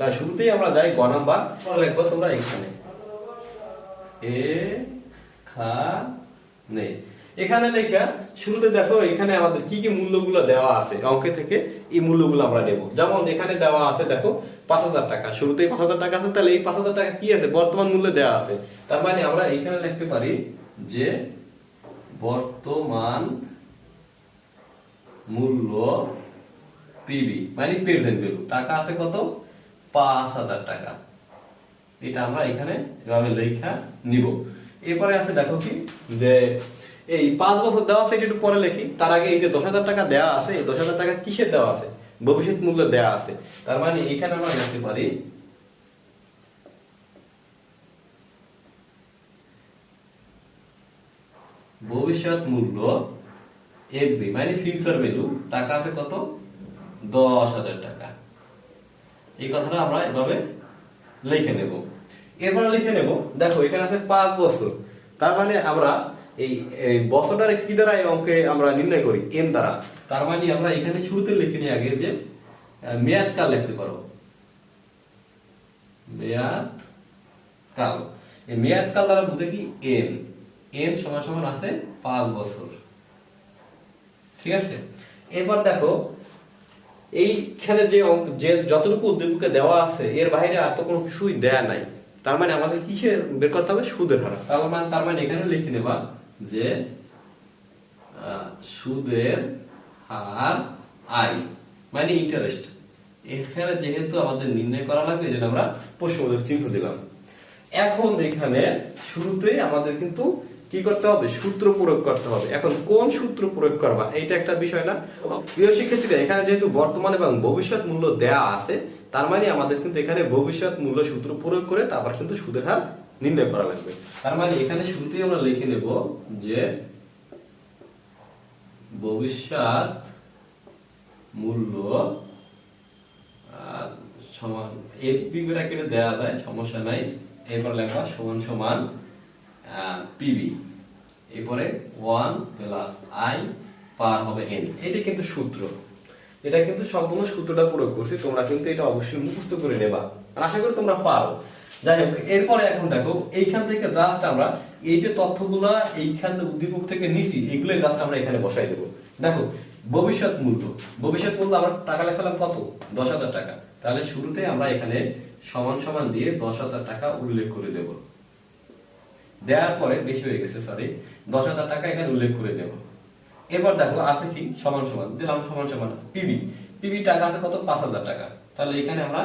তাই শুরুতেই আমরা যাই গ নাম্বার লিখব তোমরা এখানে। এ, খা, নে। এখানে লেখা, শুরুতে দেখো এখানে আমাদের কি কি মূল্যগুলো দেওয়া আছে, অঙ্কে থেকে এই মূল্যগুলো আমরা নেব। যেমন এখানে দেওয়া আছে, দেখো, পাঁচ হাজার টাকা। শুরুতেই পাঁচ হাজার টাকা আছে, তাহলে এই পাঁচ হাজার টাকা কি আছে? বর্তমান মূল্য দেওয়া আছে। তার মানে আমরা এখানে লিখতে পারি যে বর্তমান মূল্য পিবি মানে প্রেজেন্ট ভ্যালু টাকা আছে কত? পাঁচ হাজার টাকা। এটা আমরা এখানে এভাবে লেখা নিব। এরপরে আছে দেখো কি, যে এই পাঁচ বছর দেওয়া আছে একটু পরে লিখি। তার আগে এই যে দশ হাজার টাকা দেওয়া আছে, এই দশ হাজার টাকা কিসের দেওয়া আছে? ভবিষ্যৎ মূল্য দেওয়া আছে। তার মানে এখানে আমরা পারি, ভবিষ্যৎ মূল্য এফবি মানে ফিউচার ভ্যালু টাকা আছে কত? দশ হাজার টাকা। এই কথাটা আমরা এভাবে লিখে নেব। এরপরে লিখে নেব, দেখো, এখানে আছে পাঁচ বছর। তার মানে আমরা এই বছরটারে কি দ্বারা এই অঙ্কে আমরা নির্ণয় করি? এন দ্বারা। তার মানে আমরা এখানে শুরুতে লিখে নিই আগে যে মেয়াদ কাল লিখতে পারো। মেয়াদ কাল এই মেয়াদ কাল দ্বারা বলতে কি? এন এন সমান সমান আছে পাঁচ বছর। ঠিক আছে? এবার দেখো এইখানে যে যে যতটুকু উদ্যোগকে দেওয়া আছে, এর বাইরে আর তো কোনো কিছুই দেয়া নাই। তার মানে আমাদের কিসের বের করতে হবে? সুদের হার। তার মানে তার মানে এখানে লিখে নেবা যে সুদের হার আই মানে ইন্টারেস্ট এখানে যেহেতু আমাদের নির্ণয় করা লাগবে, এই জন্য আমরা প্রশ্নবোধক চিহ্ন দিলাম। এখন এখানে শুরুতে আমাদের কিন্তু কি করতে হবে? সূত্র প্রয়োগ করতে হবে। এখন কোন সূত্র প্রয়োগ করবা? এইটা একটা বিষয় না? প্রিয় শিক্ষার্থীরা, এখানে যেহেতু বর্তমান এবং ভবিষ্যৎ মূল্য দেয়া আছে, তার মানে আমাদের কিন্তু এখানে ভবিষ্যৎ মূল্য সূত্র প্রয়োগ করে তারপর কিন্তু সুদের হার নির্ণয় করা লাগবে। তার মানে এখানে শুরুতেই আমরা লিখে নেব যে ভবিষ্যৎ মূল্য সমান এফপি ব্র্যাকেটে দেয়া যায়, সমস্যা নাই। এরপর লেখা সমান সমান পিবি এরপরে ওয়ান প্লাস আই পার হবে এন এটা কিন্তু সূত্র। এটা কিন্তু সম্পূর্ণ সূত্রটা প্রয়োগ করছি, তোমরা কিন্তু এটা অবশ্যই মুখস্থ করে নেবা। আর আশা করি তোমরা পারো। যাই হোক, এরপরে এখন দেখো, এইখান থেকে জাস্ট আমরা এই যে তথ্যগুলা এইখান উদ্দীপক থেকে নিছি এগুলো জাস্ট আমরা এখানে বসাই দেবো। দেখো, ভবিষ্যৎ মূল্য। ভবিষ্যৎ মূল্য আমরা টাকা লেখালাম কত? দশ হাজার টাকা। তাহলে শুরুতে আমরা এখানে সমান সমান দিয়ে দশ হাজার টাকা উল্লেখ করে দেব। দেওয়ার পরে বেশি হয়ে গেছে সরি দশ হাজার টাকা এখানে উল্লেখ করে দেব। এবার দেখো, আছে কি? সমান সমান, দিলাম সমান সমান পিবি পিবি টাকা আছে কত? পাঁচ হাজার টাকা। তাহলে এখানে আমরা